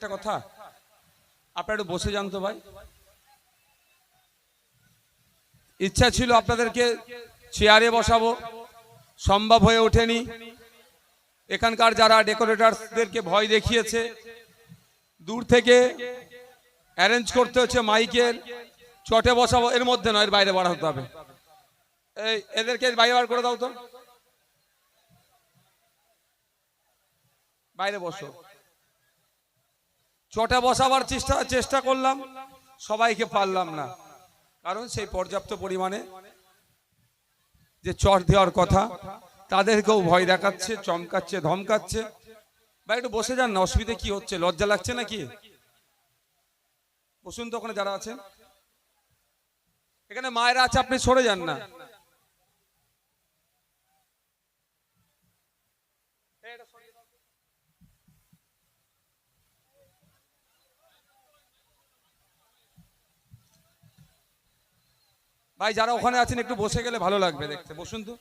একটা কথা। আপনারা একটু বসে যান তো ভাই। ইচ্ছা ছিল আপনাদেরকে চেয়ারে বসাবো। সম্ভব হয়ে ওঠেনি। এখানকার যারা ডেকোরেটারদেরকে ভয় দেখিয়েছে, দূর থেকে অ্যারেঞ্জ করতে হচ্ছে মাইকের। চটে বসাবো, এর মধ্যে নয়, এর বাইরে বার হতে হবে। এই, এদেরকে বাইরে বার করে দাও তো। বাইরে বসো। চটে বসাবার চেষ্টা চেষ্টা করলাম। সবাইকে পারলাম না। কারণ সেই পর্যাপ্ত পরিমাণে যে চট দেওয়ার কথা, তাদেরকেও ভয় দেখাচ্ছে, চমকাচ্ছে, ধমকাচ্ছে। বা একটু বসে যান না, অসুবিধে কি হচ্ছে? লজ্জা লাগছে নাকি? বসুন তো ওখানে যারা আছেন। এখানে মায়েরা আছে, আপনি সরে যান না। ভাই যারা ওখানে আছেন একটু বসে গেলে ভালো লাগবে দেখতে। বসুন তো।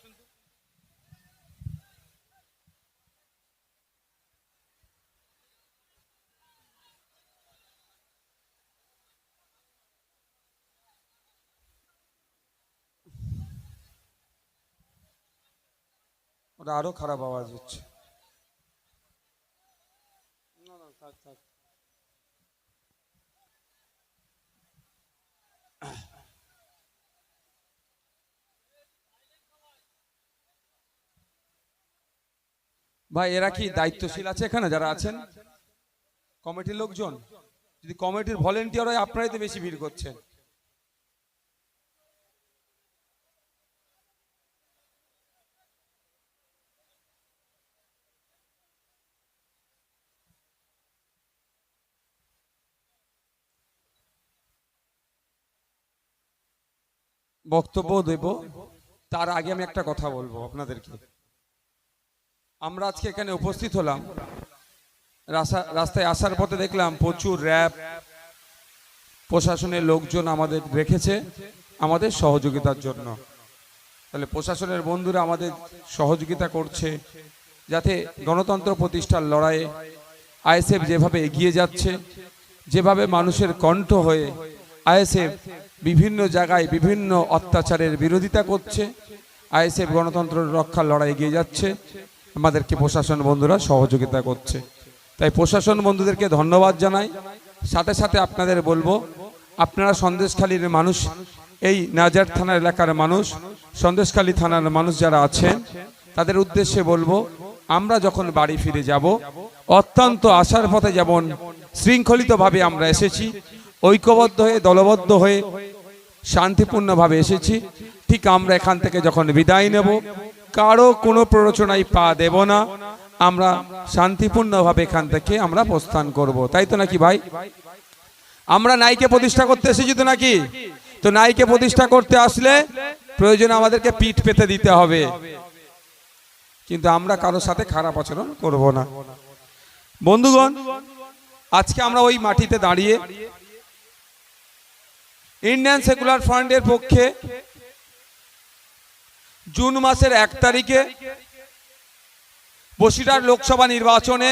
ওটা আরও খারাপ আওয়াজ হচ্ছে। না, না, থাক, থাক। ভাই এরা কি দায়িত্বশীল আছে এখানে? যারা আছেন? কমিটির লোকজন? যদি কমিটির ভলেন্টিয়ার হয় আপনারাই তো বেশি ভিড় করছেন। বক্তব্য দেব। তার আগে আমি একটা কথা বলব আপনাদেরকে। আমরা আজকে এখানে উপস্থিত হলাম। রাস্তা- রাস্তায় আসার পথে দেখলাম প্রচুর র্যাব, প্রশাসনের লোকজন আমাদের রেখেছে আমাদের সহযোগিতার জন্য। তাহলে প্রশাসনের বন্ধুরা আমাদের সহযোগিতা করছে যাতে গণতন্ত্র প্রতিষ্ঠার লড়াইয়ে আইএসএফ যেভাবে এগিয়ে যাচ্ছে, যেভাবে মানুষের কণ্ঠ হয়ে আইএসএফ বিভিন্ন জায়গায় বিভিন্ন অত্যাচারের বিরোধিতা করছে, আইএসএফ গণতন্ত্র রক্ষার লড়াই এগিয়ে যাচ্ছে আমাদেরকে প্রশাসন বন্ধুরা সহযোগিতা করছে। তাই প্রশাসন বন্ধুদেরকে ধন্যবাদ জানাই। সাথে সাথে আপনাদের বলব, আপনারা সন্দেশখালীর মানুষ, এই নাজার থানার এলাকার মানুষ, সন্দেশখালী থানার মানুষ যারা আছেন, তাদের উদ্দেশ্যে বলব, আমরা যখন বাড়ি ফিরে যাব, অত্যন্ত আশার পথে যেমন শৃঙ্খলিতভাবে আমরা এসেছি, ঐক্যবদ্ধ হয়ে, দলবদ্ধ হয়ে, শান্তিপূর্ণভাবে এসেছি, ঠিক আমরা এখান থেকে যখন বিদায় নেব কারও কোনো প্ররোচনায় পা দেব না। আমরা শান্তিপূর্ণভাবে এখান থেকে আমরা প্রস্থান করব। তাই তো নাকি ভাই? আমরা নাইকে প্রতিষ্ঠা করতে এসেছি তো নাকি? তো নাইকে প্রতিষ্ঠা করতে আসলে প্রয়োজন আমাদেরকে পিঠ পেতে দিতে হবে। কিন্তু আমরা কারোর সাথে খারাপ আচরণ করব না। বন্ধুগণ, আজকে আমরা ওই মাটিতে দাঁড়িয়ে ইন্ডিয়ান সেকুলার ফান্ডের পক্ষে জুন মাসের এক তারিখে বসিরহাট লোকসভা নির্বাচনে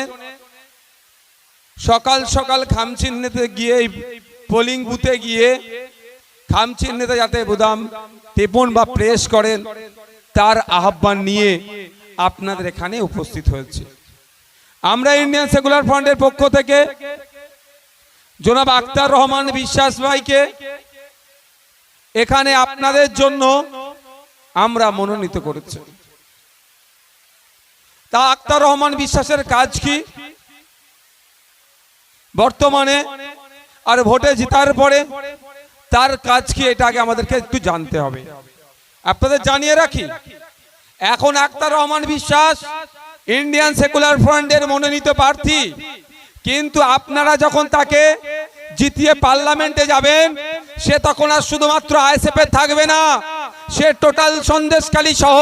সকাল সকাল খামচিহ্নেতে গিয়ে পোলিং বুথে গিয়ে খামচিহ্নেতে যাতে বুদাম টেপন বা প্রেস করেন, তার আহ্বান নিয়ে আপনাদের এখানে উপস্থিত হয়েছে। আমরা ইন্ডিয়ান সেকুলার ফ্রন্টের পক্ষ থেকে জনাব আক্তার রহমান বিশ্বাস ভাইকে এখানে আপনাদের জন্য আমরা মনোনীত করেছি। তা আক্তার রহমান বিশ্বাসের কাজ কি? বর্তমানে আর ভোটে জিতার পরে তার কাজ কি, এটা আগে আমাদেরকে একটু জানতে হবে। আপনাদের জানিয়ে রাখি, এখন আক্তার রহমান বিশ্বাস ইন্ডিয়ান সেকুলার ফ্রন্টের মনোনীত প্রার্থী। কিন্তু আপনারা যখন তাকে জিতিয়ে পার্লামেন্টে যাবেন, সে তখন আর শুধুমাত্র আইএসএফ থাকবে না সে টোটাল সন্দেশকালী সহ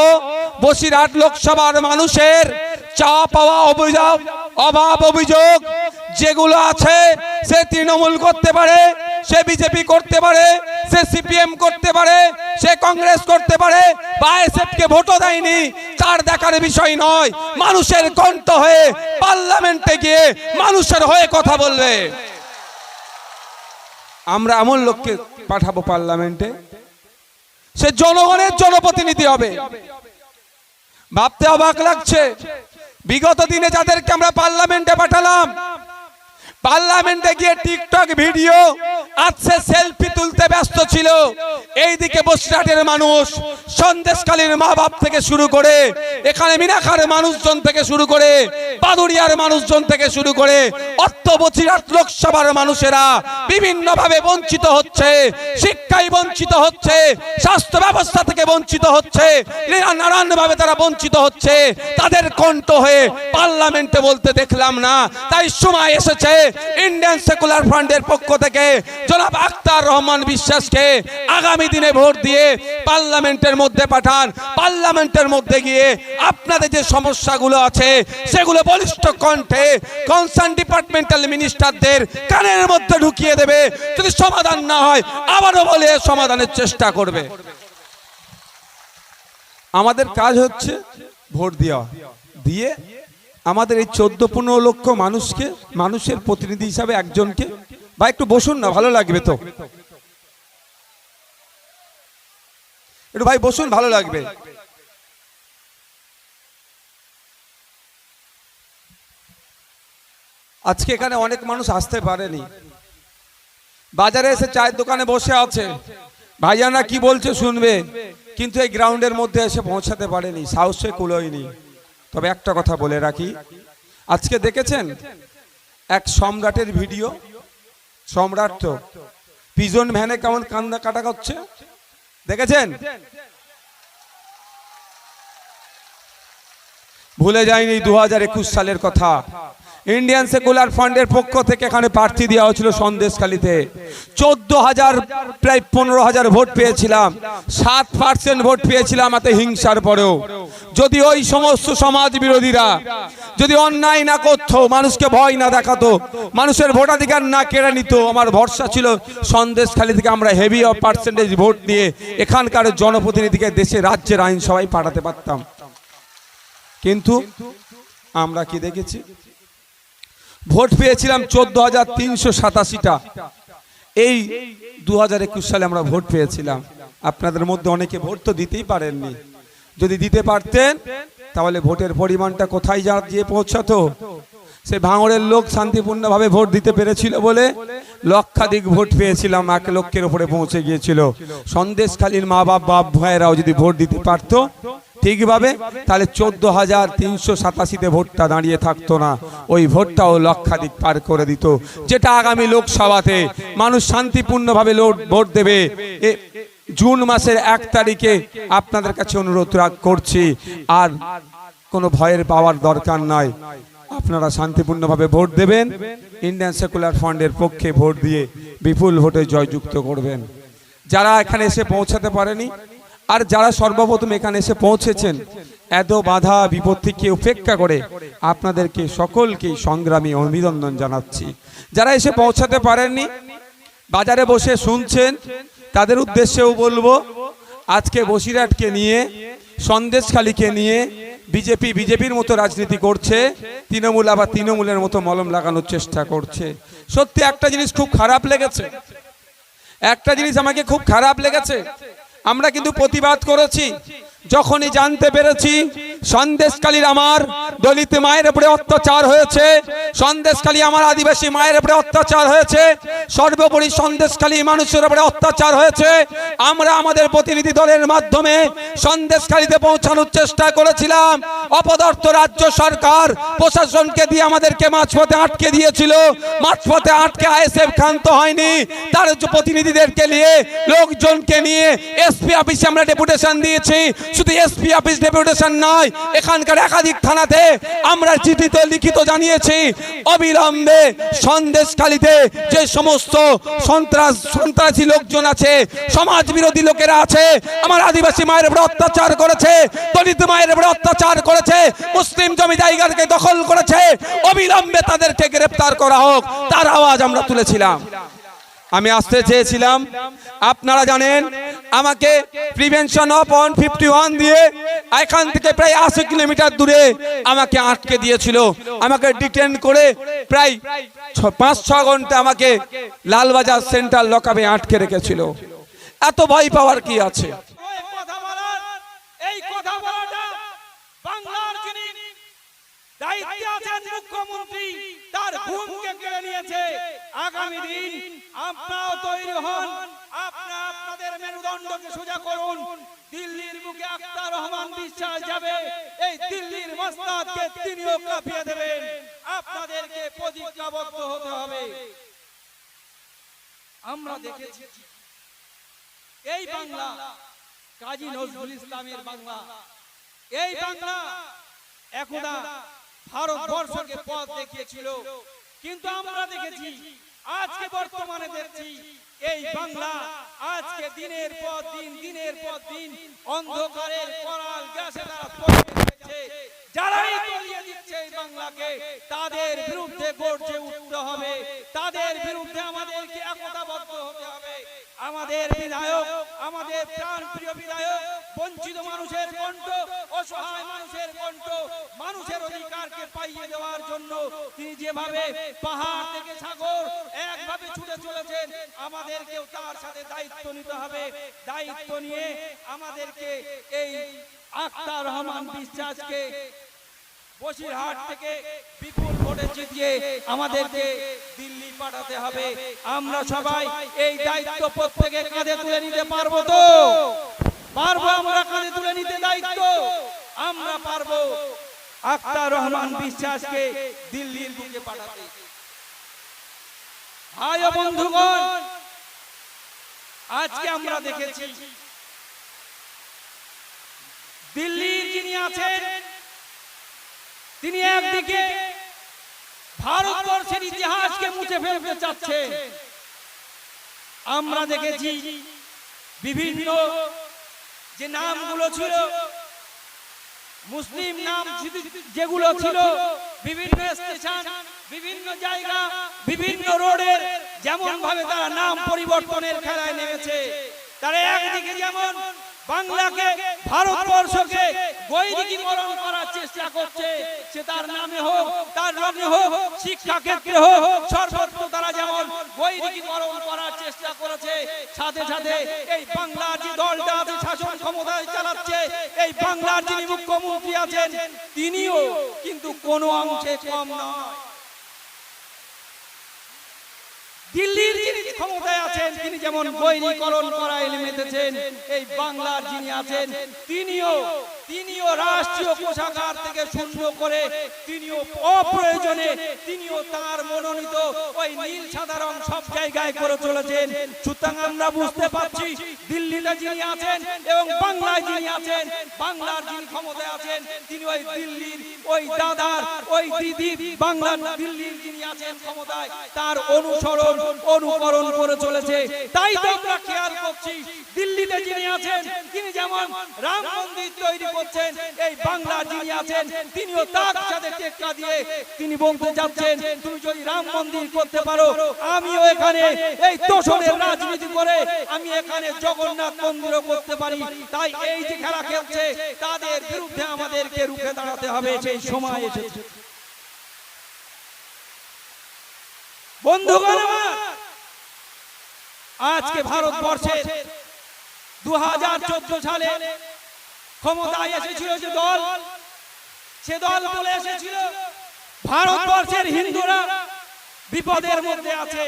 বসিরহাট লোকসভার মানুষের চা পাওয়া অভিযোগ, অভাব অভিযোগ যেগুলো আছে, সে তৃণমূল করতে পারে, সে বিজেপি করতে পারে, সে সিপিএম করতে পারে, সে কংগ্রেস করতে পারে বা কে ভোটও দেয়নি, তার দেখার বিষয় নয়। মানুষের কণ্ঠ হয়ে পার্লামেন্টে গিয়ে মানুষের হয়ে কথা বলবে। আমরা এমন লোককে পাঠাবো পার্লামেন্টে সে জনগণের জনপ্রতিনিধি হবে। ভাবতে অবাক লাগছে। বিগত দিনে যাদেরকে আমরা পার্লামেন্টে পাঠালাম পার্লামেন্টে গিয়ে টিকটক ভিডিও আছে সেলফি তুলতে ব্যস্ত ছিল। এইদিকে বসিরহাটের মানুষ সন্দেশকালীর মা বাপ থেকে শুরু করে, এখানে মিনাখার মানুষজন থেকে শুরু করে পাদুরিয়ার মানুষজন থেকে শুরু করে, অর্থ বসিরহাট লোকসভার মানুষেরা বিভিন্ন ভাবে বঞ্চিত হচ্ছে, শিক্ষায় বঞ্চিত হচ্ছে, স্বাস্থ্য ব্যবস্থা থেকে বঞ্চিত হচ্ছে নানান ভাবে তারা বঞ্চিত হচ্ছে। তাদের কণ্ঠ হয়ে পার্লামেন্টে বলতে দেখলাম না, তাই সময় এসেছে ইন্ডিয়ান সেকুলার ফ্রন্টের পক্ষ থেকে জনাব আক্তার রহমান বিশ্বাসকে আগামী দিনে ভোট দিয়ে পার্লামেন্টের মধ্যে পাঠান। পার্লামেন্টের মধ্যে গিয়ে আপনাদের যে সমস্যাগুলো আছে, সেগুলো বলিষ্ঠ কণ্ঠে কনসার্ন ডিপার্টমেন্টাল মিনিস্টারদের কানের মধ্যে ঢুকিয়ে দেবে। যদি সমাধান না হয়, আবারও বলে সমাধানের চেষ্টা করবে। আমাদের কাজ হচ্ছে ভোট দেওয়া। দিয়ে আমাদের এই চোদ্দ পনেরো লক্ষ মানুষকে, মানুষের প্রতিনিধি হিসাবে একজনকে, বা একটু বসুন না, ভালো লাগবে তো। একটু ভাই বসুন, ভালো লাগবে। আজকে এখানে অনেক মানুষ আসতে পারেনি। বাজারে এসে চায়ের দোকানে বসে আছে। ভাইয়ানা কি বলছে শুনবে। কিন্তু এই গ্রাউন্ডের মধ্যে এসে পৌঁছাতে পারেনি, সাহসে কুলোয়নি। তবে একটা কথা বলে রাখি। আজকে দেখেছেন এক সম্রাটের ভিডিও? সম্রাট তো। পিজন ভ্যানে কেমন কান্দা কাটা করছে? দেখেছেন? ভুলে যায়নি দু হাজার একুশ সালের কথা। ইন্ডিয়ান সেকুলার ফান্ডের পক্ষ থেকে এখানে প্রার্থী দেওয়া হয়েছিল সন্দেশখালীতে। চোদ্দ হাজার প্রায় পনেরো হাজার ভোট পেয়েছিলাম। সাত পার্সেন্ট ভোট পেয়েছিলাম এতে হিংসার পরেও। যদি ওই সমস্ত সমাজ বিরোধীরা যদি অন্যায় না করত, মানুষকে ভয় না দেখাতো, মানুষের ভোটাধিকার না কেড়ে নিত, আমার ভরসা ছিল সন্দেশখালী থেকে আমরা হেভি অফ পার্সেন্টেজ ভোট দিয়ে এখানকার জনপ্রতিনিধিকে দেশে, রাজ্যের আইনসভায় পাঠাতে পারতাম। কিন্তু আমরা কি দেখেছি? ভোট পেয়েছিলাম চোদ্দ হাজার তিনশো সাতাশিটা। এই দু হাজার একুশ সালে আমরা ভোট পেয়েছিলাম। আপনাদের মধ্যে অনেকে ভোট তো দিতেই পারেননি। যদি দিতে পারতেন, তাহলে ভোটের পরিমাণটা কোথায় যা গিয়ে পৌঁছাতো? সে ভাঙড়ের লোক শান্তিপূর্ণভাবে ভোট দিতে পেরেছিল বলে লক্ষাধিক ভোট পেয়েছিলাম, এক লক্ষের উপরে পৌঁছে গিয়েছিল। সন্দেশখালীর মা বাপ বাপ ভাইয়েরাও যদি ভোট দিতে পারতো ঠিকভাবে? তাহলে চোদ্দ হাজার তিনশো সাতাশিতে ভোটটা দাঁড়িয়ে থাকতো না। ওই ভোটটাও লক্ষাধিক পার করে দিত। যেটা আগামী লোকসভাতে মানুষ শান্তিপূর্ণভাবে ভোট দেবে। জুন মাসের এক তারিখে আপনাদের কাছে অনুরোধ করছি, আর কোনো ভয়ের পাওয়ার দরকার নাই। আপনারা শান্তিপূর্ণভাবে ভোট দেবেন। ইন্ডিয়ান সেকুলার ফান্ডের পক্ষে ভোট দিয়ে বিপুল ভোটে জয়যুক্ত করবেন। যারা এখানে এসে পৌঁছাতে পারেনি আর যারা সর্বপ্রথম এখানে এসে পৌঁছেছেন, এত বাধা বিপত্তিকে উপেক্ষা করে আপনাদেরকে সকলকে সংগ্রামী অভিনন্দন জানাচ্ছি। যারা এসে পৌঁছাতে পারেননি, বাজারে বসে শুনছেন, তাদের উদ্দেশ্যেও বলব, আজকে বসিরহাটকে নিয়ে, সন্দেশখালীকে নিয়ে বিজেপি, বিজেপির মতো রাজনীতি করছে, তৃণমূল আবার তৃণমূলের মতো মলম লাগানোর চেষ্টা করছে। সত্যি একটা জিনিস খুব খারাপ লেগেছে। একটা জিনিস আমাকে খুব খারাপ লেগেছে আমরা কিন্তু প্রতিবাদ করেছি যখনই জানতে পেরেছি সন্দেশকালীর আমার দলিত মায়ের উপরে অত্যাচার হয়েছে। সন্দেশকালী আমার আদিবাসী মায়ের উপরে অত্যাচার হয়েছে। সর্বোপরি সন্দেশকালী মানুষের উপরে অত্যাচার হয়েছে। আমরা আমাদের প্রতিনিধি দলের মাধ্যমে সন্দেশকালীতে পৌঁছানোর চেষ্টা করেছিলাম। অপদার্থ রাজ্য সরকার প্রশাসনকে দিয়ে আমাদেরকে মাঝপথে আটকে দিয়েছিল। মাঝপথে আটকে আইএসএফ ক্ষান্ত হয়নি। তার প্রতিনিধিদেরকে নিয়ে, লোকজনকে নিয়ে এসপি অফিসে আমরা ডেপুটেশন দিয়েছি। শুধু এসপি অফিস ডেপুটেশন নয় এখানকার একাধিক থানাতে আমরা চিঠিতে লিখিত জানিয়েছি, অবিলম্বে সন্দেশখালীতে যে সমস্ত সন্ত্রাস, সন্ত্রাসী লোকজন আছে সমাজ বিরোধী লোকেরা আছে, আমার আদিবাসী মায়ের উপরে অত্যাচার করেছে, দলিত মায়ের উপরে অত্যাচার করেছে, মুসলিম জমি জায়গাকে দখল করেছে, অবিলম্বে তাদেরকে গ্রেপ্তার করা হোক, তার আওয়াজ আমরা তুলেছিলাম। আমি আসতে চেয়েছিলাম। আপনারা জানেন, আমাকে prevention of one fifty one দিয়ে এখান থেকে প্রায় আশি কিলোমিটার দূরে আমাকে আটকে দিয়েছিল। আমাকে ডিটেন করে প্রায় পাঁচ, ছ ঘণ্টা আমাকে লালবাজার সেন্ট্রাল লকাবে আটকে রেখেছিল। এত ভয় পাওয়ার কি আছে? মুখ্যমন্ত্রী তার ঘুমকে কেড়ে নিয়েছে। আগামী দিন আপনারাও তৈরি হন। আপনারা আপনাদের মেরুদণ্ডকে সোজা করুন। দিল্লির বুকে আক্তার রহমান বিশ্বাস যাবে। এই দিল্লির মস্তাদকে তিনিও কাঁপিয়ে দেবেন। আপনাদেরকে প্রতিজ্ঞাবদ্ধ হতে হবে। আমরা দেখেছি এই বাংলা কাজী নজরুল ইসলামের বাংলা। এই বাংলা একদা ভারতবর্ষকে পথ দেখিয়েছিল। কিন্তু আমরা দেখেছি আজকে বর্তমানে দেখছি এই বাংলা আজকে দিনের পর দিন দিনের পর দিন অন্ধকারের করাল গ্যাসে। যারাই তলিয়ে দিচ্ছে এই বাংলাকে তাদের বিরুদ্ধে গর্জে উঠতে হবে। তাদের বিরুদ্ধে আমাদেরকে একতাবদ্ধ হতে হবে। আমাদের বিধায়ক আমাদের প্রাণ প্রিয় বিধায়ক বঞ্চিত মানুষের কণ্ঠ, অসহায় মানুষের কণ্ঠ, মানুষের অধিকারকে পাইয়ে দেওয়ার জন্য তিনি যেভাবে পাহাড় থেকে সাগর একভাবে ছুটে চলেছেন, আমাদেরকেও তার সাথে দায়িত্ব নিতে হবে। দায়িত্ব নিয়ে আমাদেরকে এই আক্তার রহমান বিশ্বাসকে বসিরহাট থেকে বিপুল ভোটে জিতিয়ে আমাদেরকে দিল্লি পাঠাতে হবে। আমরা সবাই এই দায়িত্ব প্রত্যেকে কাঁধে তুলে নিতে পারব তো? পারব আমরা কাঁধে তুলে নিতে দায়িত্ব। আমরা পারব আক্তার রহমান বিশ্বাসকে দিল্লির বুকে পাঠাতে। ভাই বন্ধুগণ, আজকে আমরা দেখেছি, দিল্লির যিনি আছেন, তিনি একদিকে ভারতবর্ষের ইতিহাসকে মুছে ফেলতে চাচ্ছে আমরা দেখেছি বিভিন্ন যে নামগুলো ছিল মুসলিম নাম যেগুলো ছিল বিভিন্ন স্টেশন বিভিন্ন জায়গা বিভিন্ন রোডের যেমন ভাবে তারা নাম পরিবর্তনের খেলায় নেমেছে তারা একদিকে যেমন বাংলাকে ভারতবর্ষকে গৈরিকীকরণ করার চেষ্টা করছে। সে তার নামে হোক তার রঙে হোক শিক্ষা ক্ষেত্রে হোক সর্বত্র তারা যেমন গৈরিকীকরণ করার চেষ্টা করেছে সাথে সাথে এই বাংলার যে দলটা আছে শাসন ক্ষমতায় চালাচ্ছে এই বাংলার যিনি মুখ্যমন্ত্রী আছেন তিনিও কিন্তু কোনো অংশে কম নয়। দিল্লির যিনি ক্ষমতায় আছেন, তিনি যেমন বৈরীকরণ করায় মেতেছেন, এই বাংলার যিনি আছেন, তিনিও তিনিও রাষ্ট্রীয় কোষাগার থেকে শূন্য করে, তিনিও অপ্রয়োজনে, তিনিও তার মনোনীত ওই নীল সাদা রং সব জায়গায় করে চলেছেন। সুতরাং আমরা বুঝতে পারছি, দিল্লিতে যিনি আছেন এবং বাংলায় যিনি আছেন, বাংলার যিনি ক্ষমতায় আছেন, তিনি ওই দিল্লির ওই দাদার, ওই দিদির, বাংলার দিল্লির যিনি আছেন ক্ষমতায়, তার অনুসরণ অনুকরণ করে চলেছে। তাই তো আমরা খেয়াল করছি, দিল্লিতে যিনি আছেন, তিনি যেমন রাম মন্দির তৈরি করছেন, এই বাংলার যিনি আছেন, তিনিও তার সাথে টেক্কা দিয়ে তিনি বলতে যাচ্ছেন, তুমি যদি রাম মন্দির করতে পারো, আমিও এখানে এই তোষণের রাজনীতি করে আমি এখানে জগন্নাথ মন্দিরও করতে পারি। তাই এই যে খেলা খেলছে, তাদের বিরুদ্ধে আমাদেরকে রুখে দাঁড়াতে হবে, সেই সময় এসেছে। বন্ধুগণ আমার আজকে ভারতবর্ষের দু হাজার চোদ্দ সালে ক্ষমতায় এসেছিল যে দল সে দল বলে এসেছিল ভারতবর্ষের হিন্দুরা বিপদের মধ্যে আছে।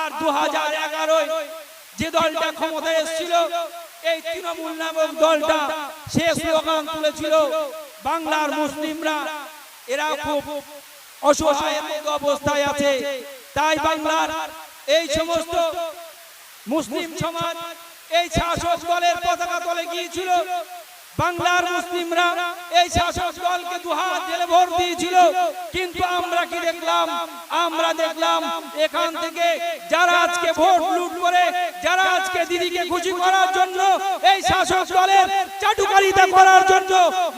আর দু হাজার এগারোয় যে দলটা ক্ষমতায় এসেছিল এই তৃণমূল নামক দলটা সে স্লোগান তুলেছিল বাংলার মুসলিমরা। এরা খুব অসহায় অবস্থায় আছে। তাই বাংলার এই সমস্ত মুসলিম সমাজ এই শাসক দলের পতাকা তলে গিয়েছিল। বাংলার মুসলিমরা এই শাসক দলকে দুহাত জেলে ভোট দিয়েছিল। কিন্তু আমরা কি দেখলাম? আমরা দেখলাম এখান থেকে যারা আজকে ভোট লুট করে যারা আজকে দিদিকে খুশি করার জন্য এই শাসক দলের চাটুকারিতা করার জন্য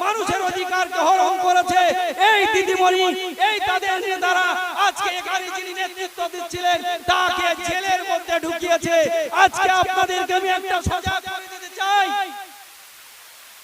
মানুষের অধিকারকে হরণ করেছে। এই দিদিমণি এই তাদের নেতারা আজকে এখানে যিনি নেতৃত্ব দিচ্ছিলেন তাকে জেলের মধ্যে ঢুকিয়েছে। আজকে আপনাদেরকে আমি একটা সজাগ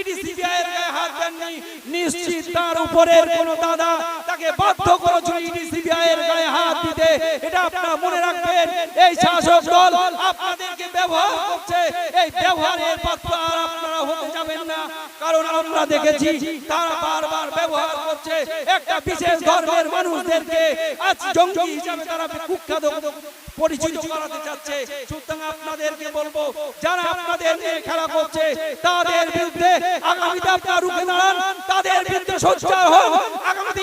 ইডি সিবিআই এর গায়ে হাত দেননি। নিশ্চিত তার উপরের কোন দাদা তাকে বাধ্য করেছিল ইডি সিবিআই এর গায়ে হাত দিতে। এটা আপনারা মনে রাখবেন এই শাসক দল আপনাদেরকে ব্যবহার করছে। এই ব্যবহারের পাত্র আর আপনারা হতে যাবেন না। কারণ আমরা দেখেছি তারা বারবার ব্যবহার করছে। একটা বিশেষ ধর্মের মানুষদেরকে আজ জঙ্গি হিসাবে তারা কুখ্যাত পরিচিত করাতে চাচ্ছে। সুতরাং আপনাদেরকে বলব যারা আপনাদের নিয়ে খেলা করছে তাদের বিরুদ্ধে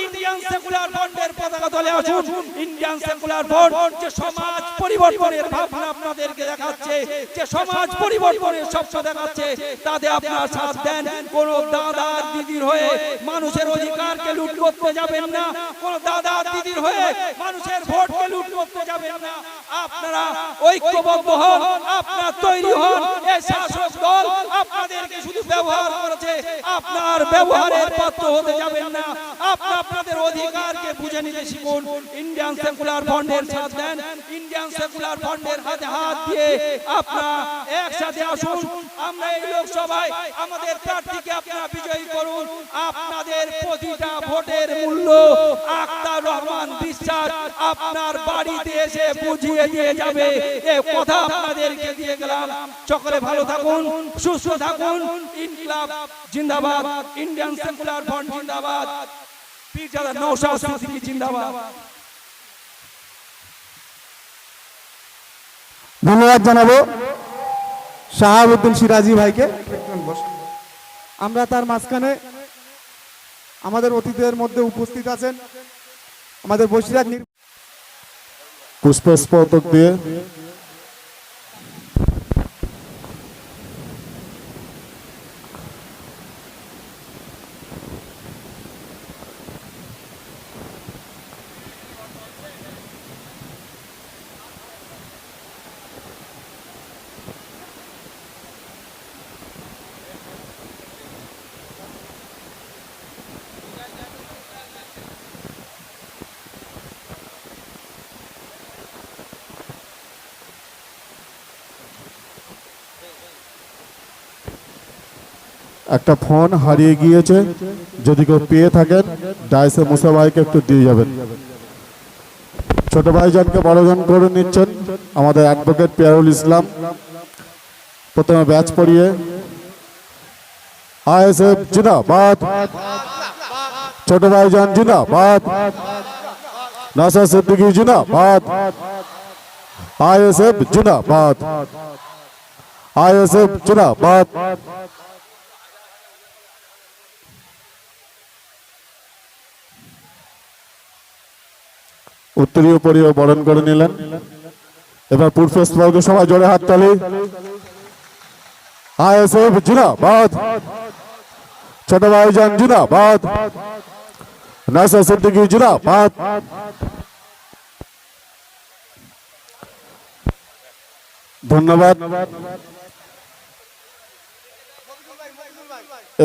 ইন্ডিয়ান ইন্ডিয়ান আপনাদেরকে দেখাচ্ছে সমাজ দাদা দিদির হয়ে মানুষের অধিকারকে লুট করতে যাবেন না। কোন দাদা দিদির হয়ে মানুষের ভোটকে লুট করতে যাবেন না। আপনারা ঐক্যবদ্ধ হন, আপনারা তৈরি হন। এই শাসক দল আপনাদেরকে শুধু ব্যবহার করেছে, আপনার ব্যবহারের পাত্র হতে যাবেন না। আপনি আপনাদের অধিকারকে বুঝে নিতে শিখুন। ইন্ডিয়ান সেকুলার ফন্ডের সাথ দেন। ইন্ডিয়ান সেকুলার ফন্ডের হাতে হাত দিয়ে আপনারা একসাথে আসুন। আমরা এই লোকসভায় আমাদের প্রার্থীকে আপনারা বিজয়ী করুন। আপনাদের প্রতিটা ভোটের মূল্য আক্তার রহমান বিশ্বাস আপনার বাড়িতে এসে বুঝিয়ে দিয়ে যাবে। এ কথা আপনাদেরকে দিয়ে গেলাম। সকলে ভালো থাকুন। সুস্থ থাকুন। ইনকলাব জিন্দাবাদ ইন্ডিয়ান সেকুলার ফ্রন্ট জিন্দাবাদ। পীরজাদা সিদ্দিকী জিন্দাবাদ। ধন্যবাদ জানাব শাহাবুদ্দিন সিরাজি ভাইকে। আমরা তার মাঝখানে আমাদের অতিথিদের মধ্যে উপস্থিত আছেন। আমাদের নির- পুষ্পস্পতক দিয়ে একটা ফোন হারিয়ে গিয়েছে, যদি কেউ পেয়ে থাকেন, ডাইসে মুসা ভাইকে একটু দিয়ে যাবেন। ছোট ভাইজনকে বড়জন করে নিচ্ছেন, আমাদের অ্যাডভোকেট পিয়ারুল ইসলাম। প্রথমে ব্যাচ পড়িয়ে, আইএসএফ জিন্দাবাদ। ছোট ভাইজান জিন্দাবাদ। নাসা সিদ্দিকী জিন্দাবাদ। আইএসএফ জিন্দাবাদ। আইএসএফ জিন্দাবাদ। উত্তরীয় পরীয় বরণ করে নিলেন। এবার পুরফেস্তবাবুকে সবাই জোরে হাততালি আইএসএফ জিন্দাবাদ। ছোট ভাই ভাইজান জিন্দাবাদ। নাসা সিদ্দিকী জিন্দাবাদ। ধন্যবাদ।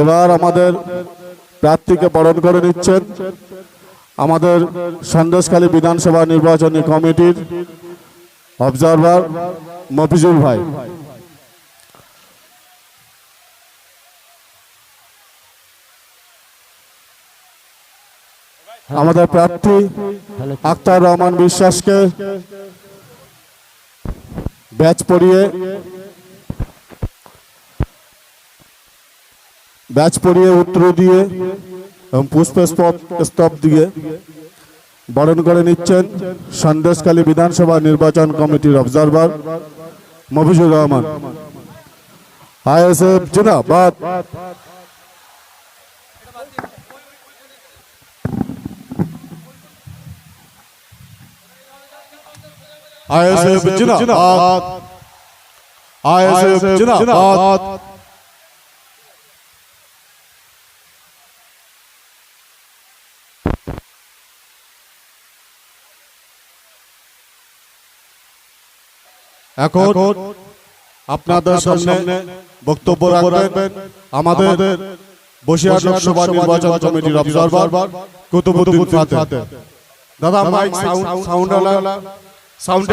এবার আমাদের প্রার্থীকে বরণ করে নিচ্ছেন। আমাদের সন্দেশখালী বিধানসভা নির্বাচনী কমিটির অবজারভার মফিজুল ভাই। আমাদের প্রার্থী আক্তার রহমান বিশ্বাসকে ব্যাচ পড়িয়ে ব্যাচ পড়িয়ে উত্তর দিয়ে এবং পুষ্পস্তব স্তব দিয়ে বরণ করে নিচ্ছেন সন্দেশখালী বিধানসভা নির্বাচন কমিটির অবজারভার মফিজুর রহমান আইএসএফ জিন্দাবাদ আইএসএফ জিন্দাবাদ আইএসএফ জিন্দাবাদ এখন আপনাদের সামনে বক্তব্য রাখবেন আমাদের বসিরহাট লোকসভা নির্বাচন কমিটির অবজারভার কুতুবুদ্দিন ফাতে দাদা মাইক সাউন্ড সাউন্ড সাউন্ড